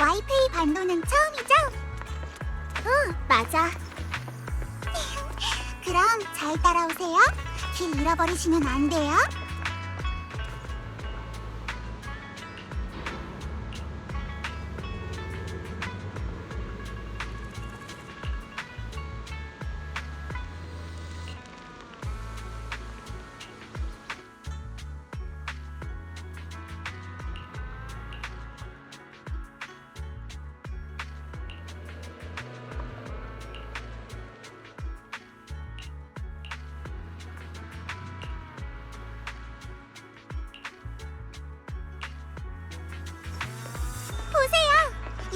와이페이 반도는 처음이죠? 응, 맞아. 그럼 잘 따라오세요. 길 잃어버리시면 안 돼요.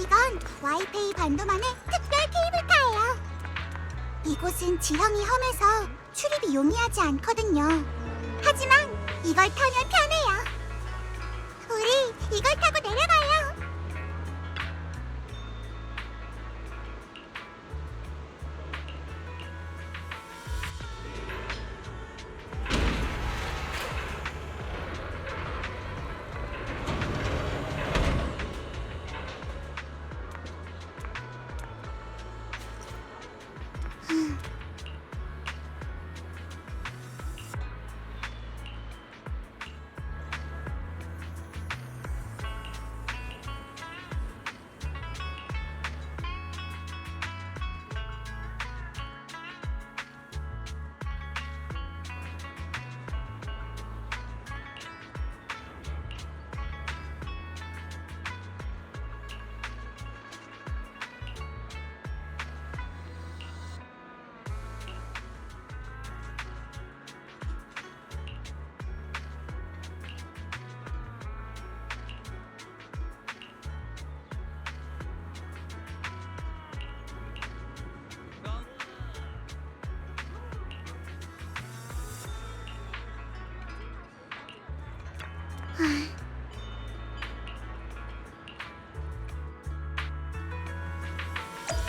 이건 와이페이 반도만의 특별 케이블카예요. 이곳은 지형이 험해서 출입이 용이하지 않거든요. 하지만 이걸 타면 편해요. 우리 이걸 타고 내려가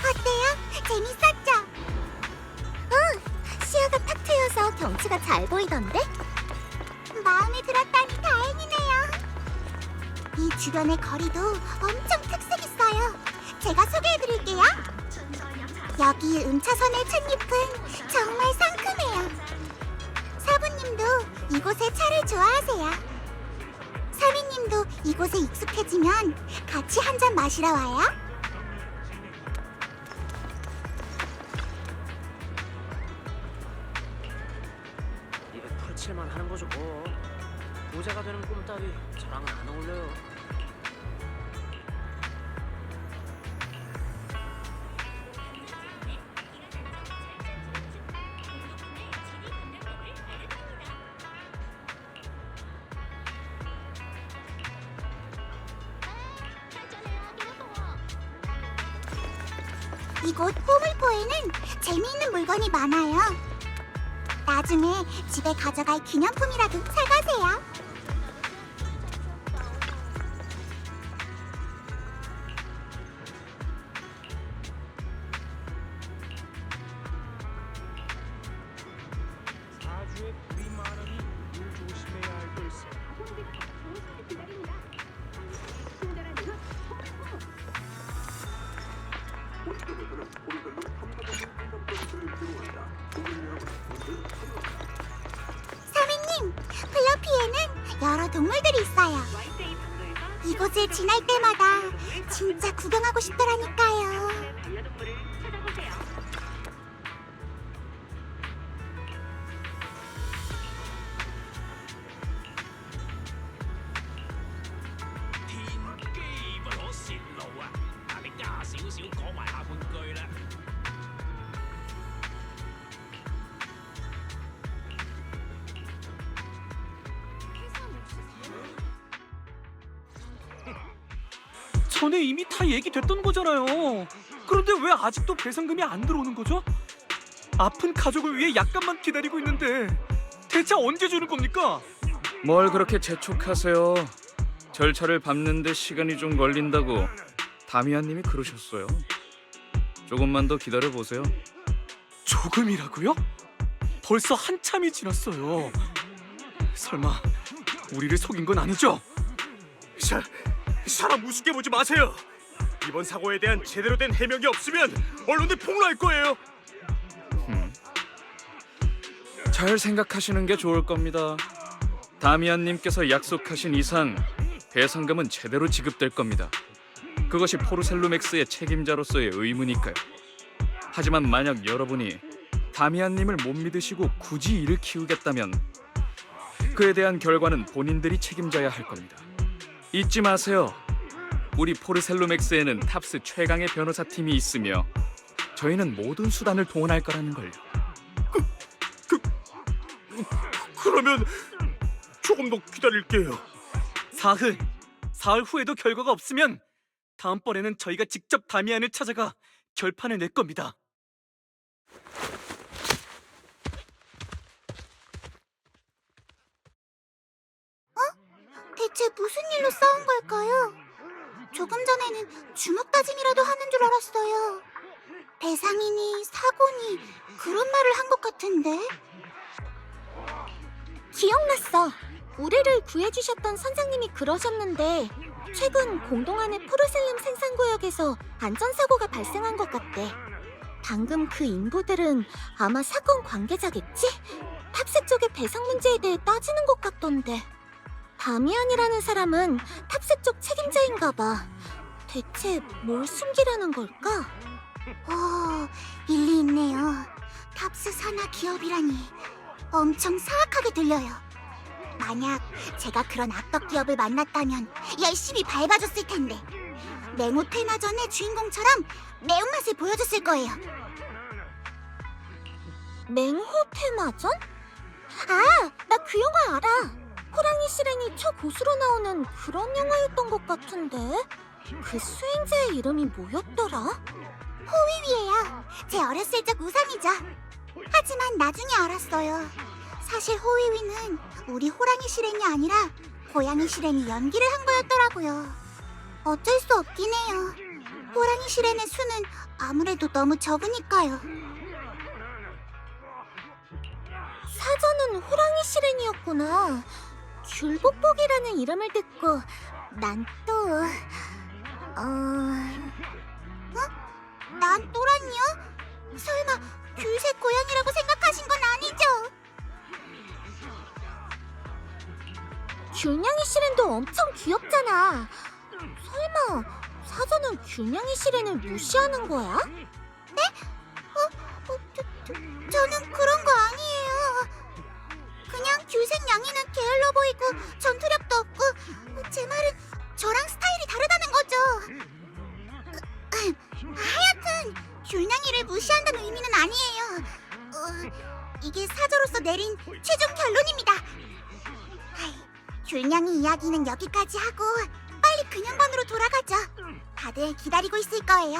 어때요? 재밌었죠? 응, 시야가 탁 트여서 경치가 잘 보이던데? 마음에 들었다니 다행이네요. 이 주변의 거리도 엄청 특색 있어요. 제가 소개해드릴게요. 여기 음차선의 찻잎은 정말 상큼해요. 사부님도 이곳의 차를 좋아하세요. 사미님도 이곳에 익숙해지면 같이 한 잔 마시러 와요. 이곳 호물포에는 재미있는 물건이 많아요. 나중에 집에 가져갈 기념품이라도 사가세요. 동물들이 있어요. 이곳을 지날 때마다 진짜 구경하고 싶더라니까요. 아직도 배상금이 안 들어오는 거죠? 아픈 가족을 위해 약간만 기다리고 있는데 대체 언제 주는 겁니까? 뭘 그렇게 재촉하세요? 절차를 밟는데 시간이 좀 걸린다고 다미안님이 그러셨어요. 조금만 더 기다려 보세요. 조금이라고요? 벌써 한참이 지났어요. 설마 우리를 속인 건 아니죠? 사, 사람 우습게 보지 마세요. 이번 사고에 대한 제대로 된 해명이 없으면 언론들 폭로할 거예요. 잘 생각하시는 게 좋을 겁니다. 다미안님께서 약속하신 이상 배상금은 제대로 지급될 겁니다. 그것이 포르셀루맥스의 책임자로서의 의무니까요. 하지만 만약 여러분이 다미안님을 못 믿으시고 굳이 이를 키우겠다면 그에 대한 결과는 본인들이 책임져야 할 겁니다. 잊지 마세요. 우리 포르셀루맥스에는 탑스 최강의 변호사 팀이 있으며 저희는 모든 수단을 동원할 거라는 걸요. 그러면 조금 더 기다릴게요. 사흘, 사흘 후에도 결과가 없으면 다음번에는 저희가 직접 다미안을 찾아가 결판을 낼 겁니다. 대체 무슨 일로 싸운 걸까요? 조금 전에는 주먹 다짐이라도 하는 줄 알았어요. 배상이니 사고니 그런 말을 한 것 같은데. 기억났어. 우리를 구해주셨던 선장님이 그러셨는데 최근 공동안의 포르셀름 생산구역에서 안전사고가 발생한 것 같대. 방금 그 인부들은 아마 사건 관계자겠지? 탑스 쪽의 배상 문제에 대해 따지는 것 같던데. 다미안이라는 사람은 탑스 쪽 책임자인가 봐. 대체 뭘 숨기려는 걸까? 오, 일리 있네요. 탑스 산하 기업이라니 엄청 사악하게 들려요. 만약 제가 그런 악덕 기업을 만났다면 열심히 밟아줬을 텐데 맹호 테마전의 주인공처럼 매운맛을 보여줬을 거예요. 맹호 테마전? 아, 나 그 영화 알아. 호랑이 실행이 초고수로 나오는 그런 영화였던 것 같은데 그 수행자의 이름이 뭐였더라? 호위위예요. 제 어렸을 적 우상이죠. 하지만 나중에 알았어요. 사실 호위위는 우리 호랑이 실행이 아니라 고양이 실행이 연기를 한 거였더라고요. 어쩔 수 없긴 해요. 호랑이 실행의 수는 아무래도 너무 적으니까요. 사전은 호랑이 실행이었구나. 귤복복이라는 이름을 듣고 난 또... 어... 어? 난 또란이요? 설마 귤색 고양이라고 생각하신 건 아니죠? 귤냥이 실행도 엄청 귀엽잖아. 설마 사전은 귤냥이 실행을 무시하는 거야? 네? 어, 어 저, 저, 저는 그 양이는 게을러 보이고 전투력도 없고 제 말은 저랑 스타일이 다르다는 거죠. 하여튼 귤냥이를 무시한다는 의미는 아니에요. 어, 이게 사저로서 내린 최종 결론입니다. 귤냥이 이야기는 여기까지 하고 빨리 근현관으로 돌아가죠. 다들 기다리고 있을 거예요.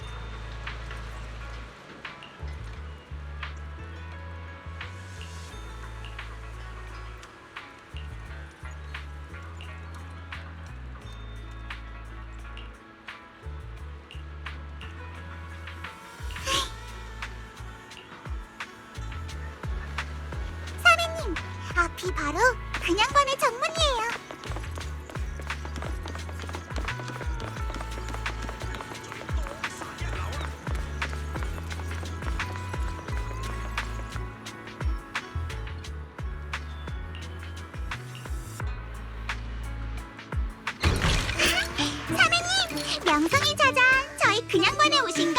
그냥관에 오신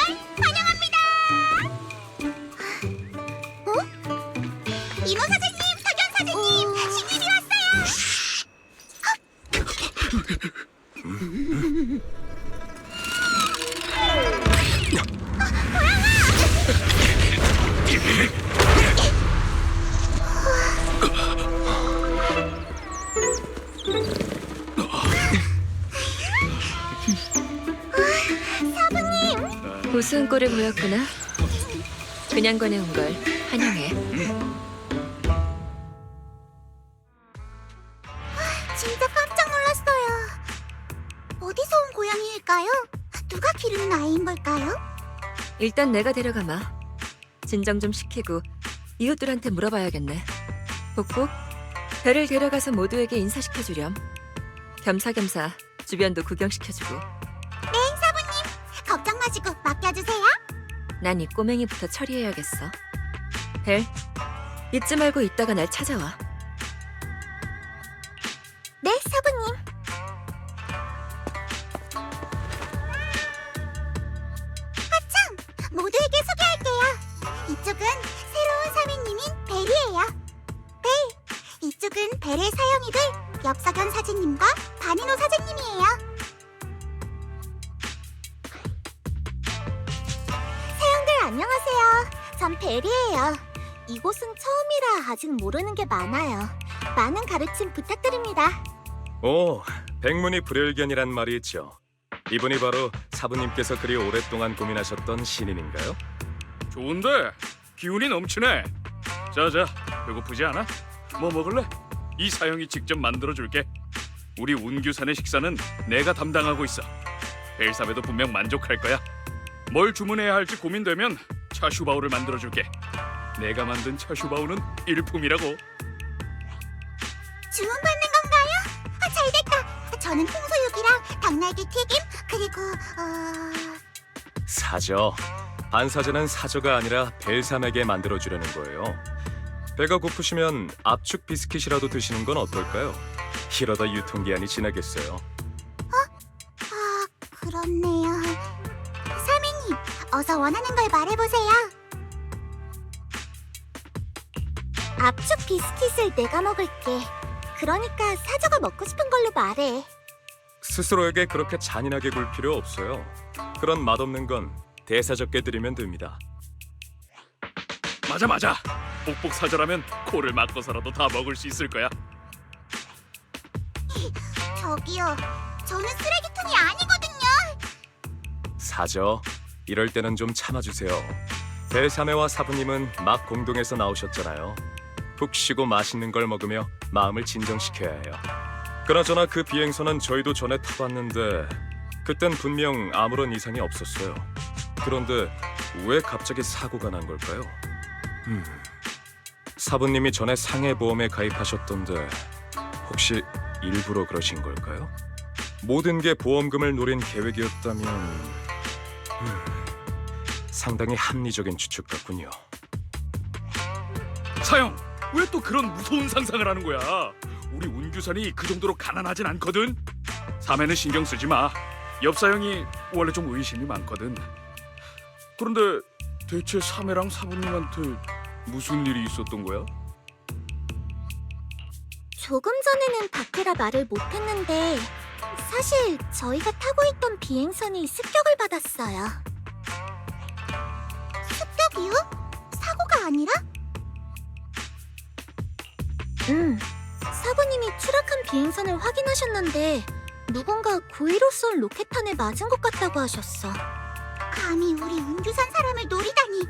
꼴을 보였구나. 그냥 권해 온걸 환영해. 진짜 깜짝 놀랐어요. 어디서 온 고양이일까요? 누가 기르는 아이인 걸까요? 일단 내가 데려가마. 진정 좀 시키고 이웃들한테 물어봐야겠네. 복복, 배를 데려가서 모두에게 인사시켜주렴. 겸사겸사 주변도 구경시켜주고. 네, 사부님. 걱정 마시고 맡겨주세요. 난 이 꼬맹이부터 처리해야겠어. 벨, 잊지 말고 이따가 날 찾아와. 안녕하세요. 전 벨이에요. 이곳은 처음이라 아직 모르는 게 많아요. 많은 가르침 부탁드립니다. 오, 백문이 불여일견이란 말이 있죠. 이분이 바로 사부님께서 그리 오랫동안 고민하셨던 신인인가요? 좋은데 기운이 넘치네. 자자, 배고프지 않아? 뭐 먹을래? 이 사형이 직접 만들어 줄게. 우리 운규산의 식사는 내가 담당하고 있어. 벨사베도 분명 만족할 거야. 뭘 주문해야 할지 고민되면 차슈바오를 만들어 줄게. 내가 만든 차슈바오는 일품이라고. 주문받는 건가요? 아, 잘됐다. 저는 통소육이랑 닭날개 튀김 그리고 어... 사저. 반사제는 사저가 아니라 벨삼에게 만들어 주려는 거예요. 배가 고프시면 압축 비스킷이라도 드시는 건 어떨까요? 이러다 유통기한이 지나겠어요. 어서 원하는 걸 말해보세요. 압축 비스킷을 내가 먹을게. 그러니까 사저가 먹고 싶은 걸로 말해. 스스로에게 그렇게 잔인하게 굴 필요 없어요. 그런 맛없는 건 대사 적게 드리면 됩니다. 맞아 맞아. 복복 사절하면 코를 막고서라도 다 먹을 수 있을 거야. 저기요, 저는 쓰레기통이 아니거든요. 사저. 이럴 때는 좀 참아주세요. 벨사메와 사부님은 막 공동에서 나오셨잖아요. 푹 쉬고 맛있는 걸 먹으며 마음을 진정시켜야 해요. 그나저나 그 비행선은 저희도 전에 타봤는데 그땐 분명 아무런 이상이 없었어요. 그런데 왜 갑자기 사고가 난 걸까요? 음, 사부님이 전에 상해보험에 가입하셨던데 혹시 일부러 그러신 걸까요? 모든 게 보험금을 노린 계획이었다면 음, 상당히 합리적인 추측 같군요. 사형, 왜 또 그런 무서운 상상을 하는 거야? 우리 운규산이 그 정도로 가난하진 않거든. 사매는 신경 쓰지 마. 옆 사형이 원래 좀 의심이 많거든. 그런데 대체 사매랑 사부님한테 무슨 일이 있었던 거야? 조금 전에는 밖이라 말을 못했는데 사실 저희가 타고 있던 비행선이 습격을 받았어요. 습격이요? 사고가 아니라? 응. 사부님이 추락한 비행선을 확인하셨는데 누군가 고의로 쏜 로켓탄에 맞은 것 같다고 하셨어. 감히 우리 운규산 사람을 노리다니.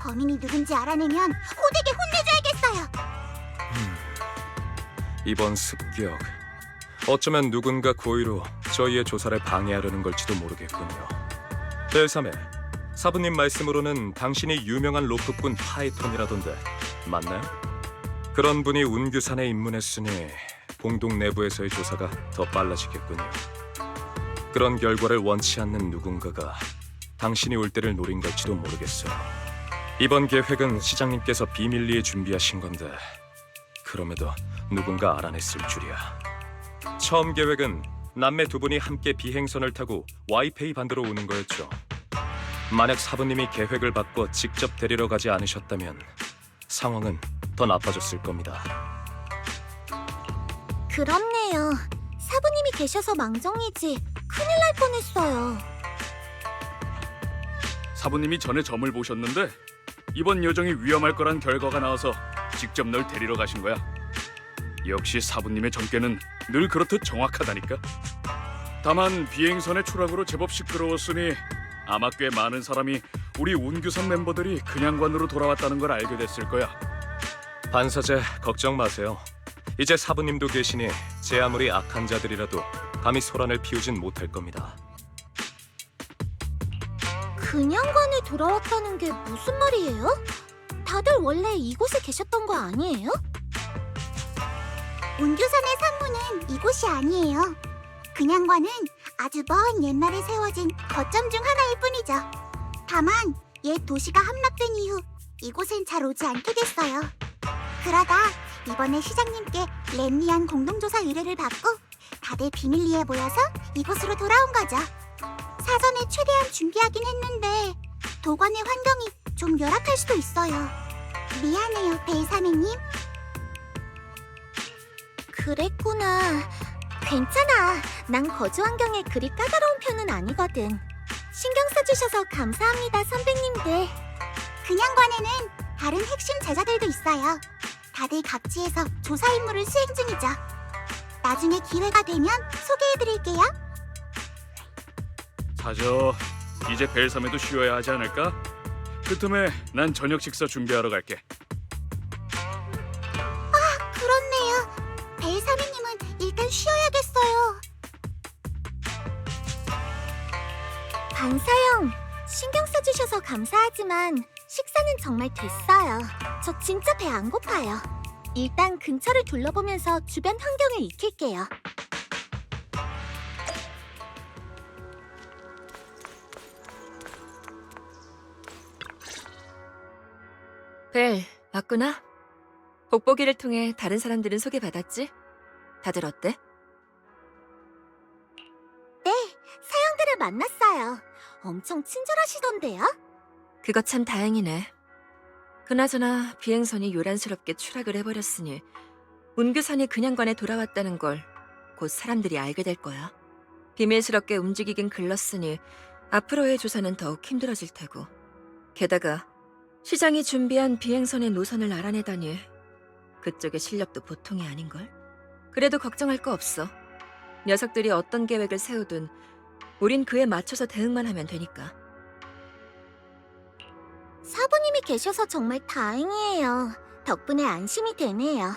범인이 누군지 알아내면 호되게 혼내줘야겠어요. 이번 습격 어쩌면 누군가 고의로 저희의 조사를 방해하려는 걸지도 모르겠군요. 벨삼에 사부님 말씀으로는 당신이 유명한 로프꾼 파이톤이라던데 맞나요? 그런 분이 운규산에 입문했으니 공동 내부에서의 조사가 더 빨라지겠군요. 그런 결과를 원치 않는 누군가가 당신이 올 때를 노린 걸지도 모르겠어요. 이번 계획은 시장님께서 비밀리에 준비하신 건데 그럼에도 누군가 알아냈을 줄이야. 처음 계획은 남매 두 분이 함께 비행선을 타고 와이페이 반도로 오는 거였죠. 만약 사부님이 계획을 바꿔 직접 데리러 가지 않으셨다면 상황은 더 나빠졌을 겁니다. 그렇네요. 사부님이 계셔서 망정이지 큰일 날 뻔했어요. 사부님이 전에 점을 보셨는데 이번 여정이 위험할 거란 결과가 나와서 직접 널 데리러 가신 거야. 역시 사부님의 점괘는 늘 그렇듯 정확하다니까. 다만 비행선의 추락으로 제법 시끄러웠으니 아마 꽤 많은 사람이 우리 운규선 멤버들이 그냥관으로 돌아왔다는 걸 알게 됐을 거야. 반사제 걱정 마세요. 이제 사부님도 계시니 제 아무리 악한 자들이라도 감히 소란을 피우진 못할 겁니다. 그냥관에 돌아왔다는 게 무슨 말이에요? 다들 원래 이곳에 계셨던 거 아니에요? 운교선의 산모는 이곳이 아니에요. 그냥과는 아주 먼 옛날에 세워진 거점 중 하나일 뿐이죠. 다만 옛 도시가 함락된 이후 이곳엔 잘 오지 않게 됐어요. 그러다 이번에 시장님께 렌리안 공동조사 의뢰를 받고 다들 비밀리에 모여서 이곳으로 돌아온 거죠. 사전에 최대한 준비하긴 했는데 도관의 환경이 좀 열악할 수도 있어요. 미안해요, 벨사메님. 그랬구나. 괜찮아. 난 거주 환경에 그리 까다로운 편은 아니거든. 신경 써주셔서 감사합니다, 선배님들. 그냥관에는 다른 핵심 제자들도 있어요. 다들 각지에서 조사 임무를 수행 중이죠. 나중에 기회가 되면 소개해드릴게요. 사저, 이제 벨섬에도 쉬어야 하지 않을까? 그 틈에 난 저녁 식사 준비하러 갈게. 일단 쉬어야겠어요. 반사형, 신경 써주셔서 감사하지만 식사는 정말 됐어요. 저 진짜 배 안 고파요. 일단 근처를 둘러보면서 주변 환경을 익힐게요. 벨, 맞구나. 복보기를 통해 다른 사람들은 소개받았지? 다들 어때? 사형들을 만났어요. 엄청 친절하시던데요? 그거 참 다행이네. 그나저나 비행선이 요란스럽게 추락을 해버렸으니 운규선이 그냥관에 돌아왔다는 걸 곧 사람들이 알게 될 거야. 비밀스럽게 움직이긴 글렀으니 앞으로의 조사는 더욱 힘들어질 테고. 게다가 시장이 준비한 비행선의 노선을 알아내다니 그쪽의 실력도 보통이 아닌걸? 그래도 걱정할 거 없어. 녀석들이 어떤 계획을 세우든 우린 그에 맞춰서 대응만 하면 되니까. 사부님이 계셔서 정말 다행이에요. 덕분에 안심이 되네요.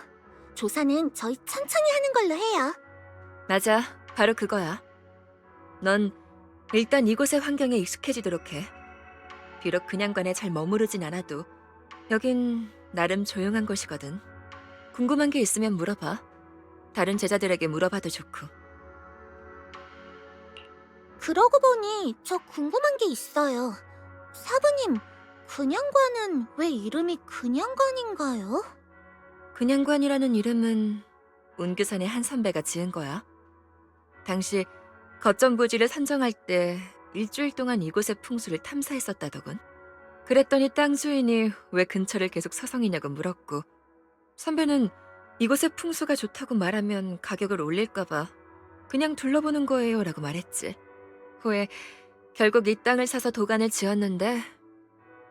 조사는 저희 천천히 하는 걸로 해요. 맞아, 바로 그거야. 넌 일단 이곳의 환경에 익숙해지도록 해. 비록 그냥관에 잘 머무르진 않아도 여긴 나름 조용한 곳이거든. 궁금한 게 있으면 물어봐. 다른 제자들에게 물어봐도 좋고. 그러고 보니 저 궁금한 게 있어요. 사부님, 그냥관은 왜 이름이 그냥관인가요? 그냥관이라는 이름은 운규산의 한 선배가 지은 거야. 당시 거점 부지를 선정할 때 일주일 동안 이곳의 풍수를 탐사했었다더군. 그랬더니 땅 주인이 왜 근처를 계속 서성이냐고 물었고 선배는 이곳의 풍수가 좋다고 말하면 가격을 올릴까봐 그냥 둘러보는 거예요 라고 말했지. 후에 결국 이 땅을 사서 도관을 지었는데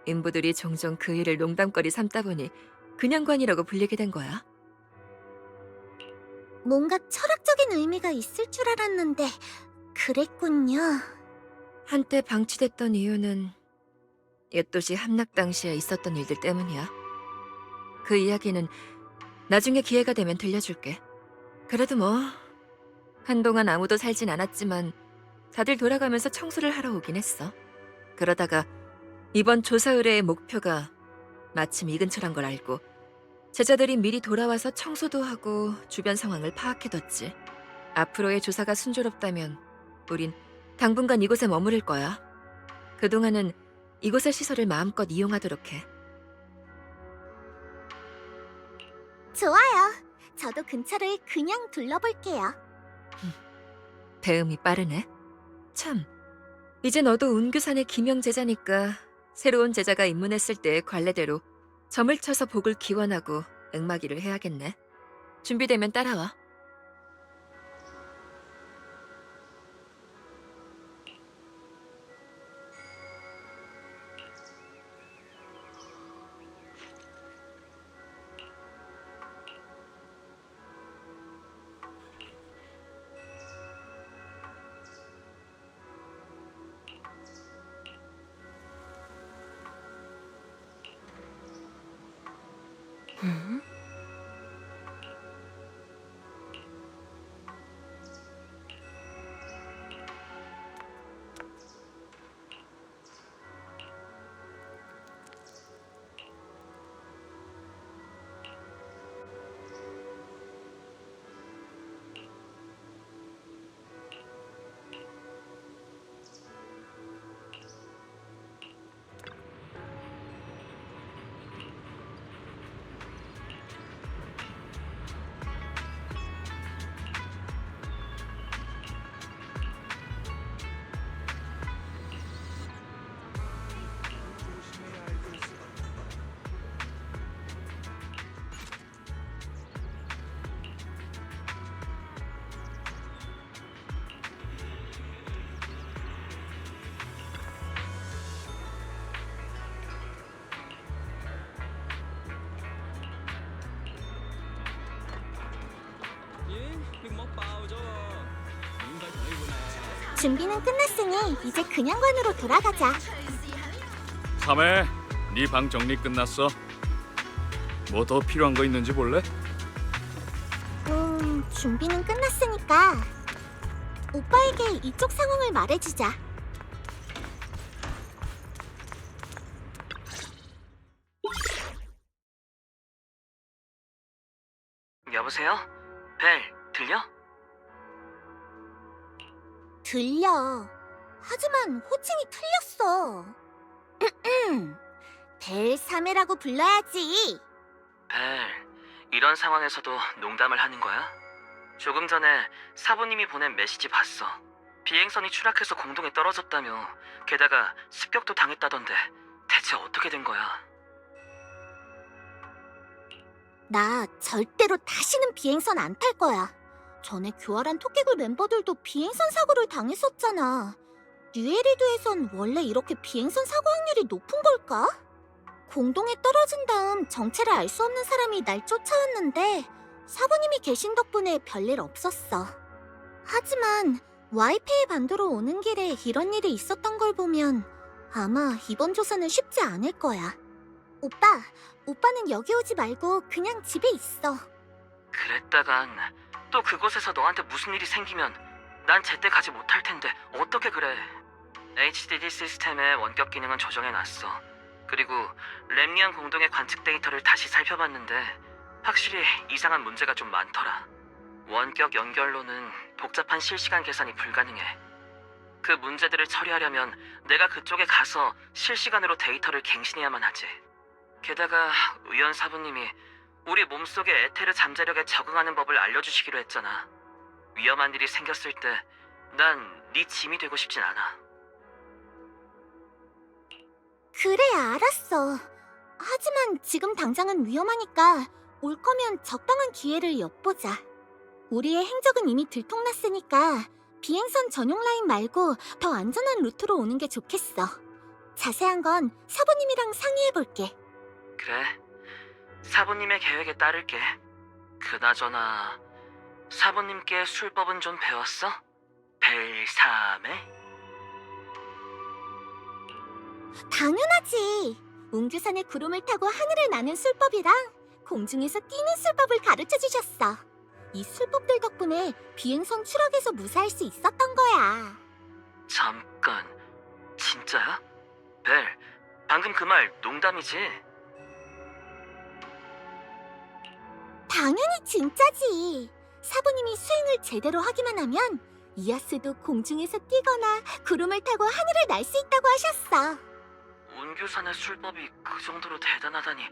인부들이 종종 그 일을 농담거리 삼다 보니 그냥관이라고 불리게 된 거야. 뭔가 철학적인 의미가 있을 줄 알았는데 그랬군요. 한때 방치됐던 이유는 옛도시 함락 당시에 있었던 일들 때문이야. 그 이야기는 나중에 기회가 되면 들려줄게. 그래도 뭐 한동안 아무도 살진 않았지만 다들 돌아가면서 청소를 하러 오긴 했어. 그러다가 이번 조사 의뢰의 목표가 마침 이 근처란 걸 알고 제자들이 미리 돌아와서 청소도 하고 주변 상황을 파악해뒀지. 앞으로의 조사가 순조롭다면 우린 당분간 이곳에 머무를 거야. 그동안은 이곳의 시설을 마음껏 이용하도록 해. 좋아요. 저도 근처를 그냥 둘러볼게요. 배음이 빠르네. 참, 이제 너도 운규산의 김영 제자니까 새로운 제자가 입문했을 때의 관례대로 점을 쳐서 복을 기원하고 응마기를 해야겠네. 준비되면 따라와. 준비는 끝났으니 이제 그냥관으로 돌아가자. 3회 네 방 정리 끝났어. 뭐 더 필요한 거 있는지 볼래? 음, 준비는 끝났으니까 오빠에게 이쪽 상황을 말해주자. 여보세요? 벨, 들려? 들려. 하지만 호칭이 틀렸어. 벨사메라고 불러야지. 벨, 이런 상황에서도 농담을 하는 거야? 조금 전에 사부님이 보낸 메시지 봤어. 비행선이 추락해서 공동에 떨어졌다며. 게다가 습격도 당했다던데. 대체 어떻게 된 거야? 나 절대로 다시는 비행선 안 탈 거야. 전에 교활한 토끼굴 멤버들도 비행선 사고를 당했었잖아. 뉴에리드에선 원래 이렇게 비행선 사고 확률이 높은 걸까? 공동에 떨어진 다음 정체를 알 수 없는 사람이 날 쫓아왔는데 사부님이 계신 덕분에 별일 없었어. 하지만 와이페이 반도로 오는 길에 이런 일이 있었던 걸 보면 아마 이번 조사는 쉽지 않을 거야. 오빠, 오빠는 여기 오지 말고 그냥 집에 있어. 그랬다간 또 그곳에서 너한테 무슨 일이 생기면 난 제때 가지 못할 텐데 어떻게 그래? HDD 시스템의 원격 기능은 조정해놨어. 그리고 램리안 공동의 관측 데이터를 다시 살펴봤는데 확실히 이상한 문제가 좀 많더라. 원격 연결로는 복잡한 실시간 계산이 불가능해. 그 문제들을 처리하려면 내가 그쪽에 가서 실시간으로 데이터를 갱신해야만 하지. 게다가 의원 사부님이 우리 몸속의 에테르 잠재력에 적응하는 법을 알려주시기로 했잖아. 위험한 일이 생겼을 때 난 네 짐이 되고 싶진 않아. 그래, 알았어. 하지만 지금 당장은 위험하니까 올 거면 적당한 기회를 엿보자. 우리의 행적은 이미 들통났으니까 비행선 전용 라인 말고 더 안전한 루트로 오는 게 좋겠어. 자세한 건 사부님이랑 상의해볼게. 그래. 사부님의 계획에 따를게. 그나저나 사부님께 술법은 좀 배웠어? 벨삼에? 당연하지. 웅주산의 구름을 타고 하늘을 나는 술법이랑 공중에서 뛰는 술법을 가르쳐 주셨어. 이 술법들 덕분에 비행선 추락에서 무사할 수 있었던 거야. 잠깐. 진짜야? 벨, 방금 그 말 농담이지? 당연히 진짜지. 사부님이 수행을 제대로 하기만 하면 이아스도 공중에서 뛰거나 구름을 타고 하늘을 날 수 있다고 하셨어. 운규산의 술법이 그 정도로 대단하다니.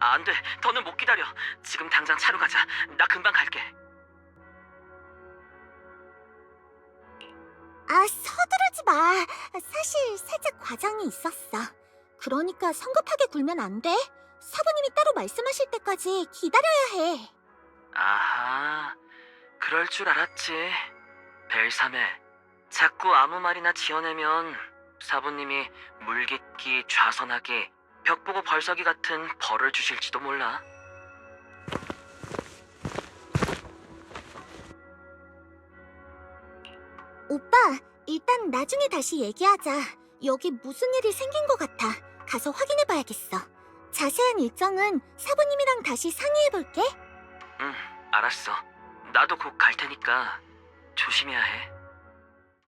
아, 안 돼. 더는 못 기다려. 지금 당장 차로 가자. 나 금방 갈게. 아, 서두르지 마. 사실 살짝 과장이 있었어. 그러니까 성급하게 굴면 안 돼. 사부님이 따로 말씀하실 때까지 기다려야 해. 아하, 그럴 줄 알았지. 벨삼에 자꾸 아무 말이나 지어내면 사부님이 물깃기, 좌선하기, 벽 보고 벌서기 같은 벌을 주실지도 몰라. 오빠, 일단 나중에 다시 얘기하자. 여기 무슨 일이 생긴 것 같아. 가서 확인해 봐야겠어. 자세한 일정은 사부님이랑 다시 상의해 볼게. 응, 알았어. 나도 곧 갈 테니까 조심해야 해.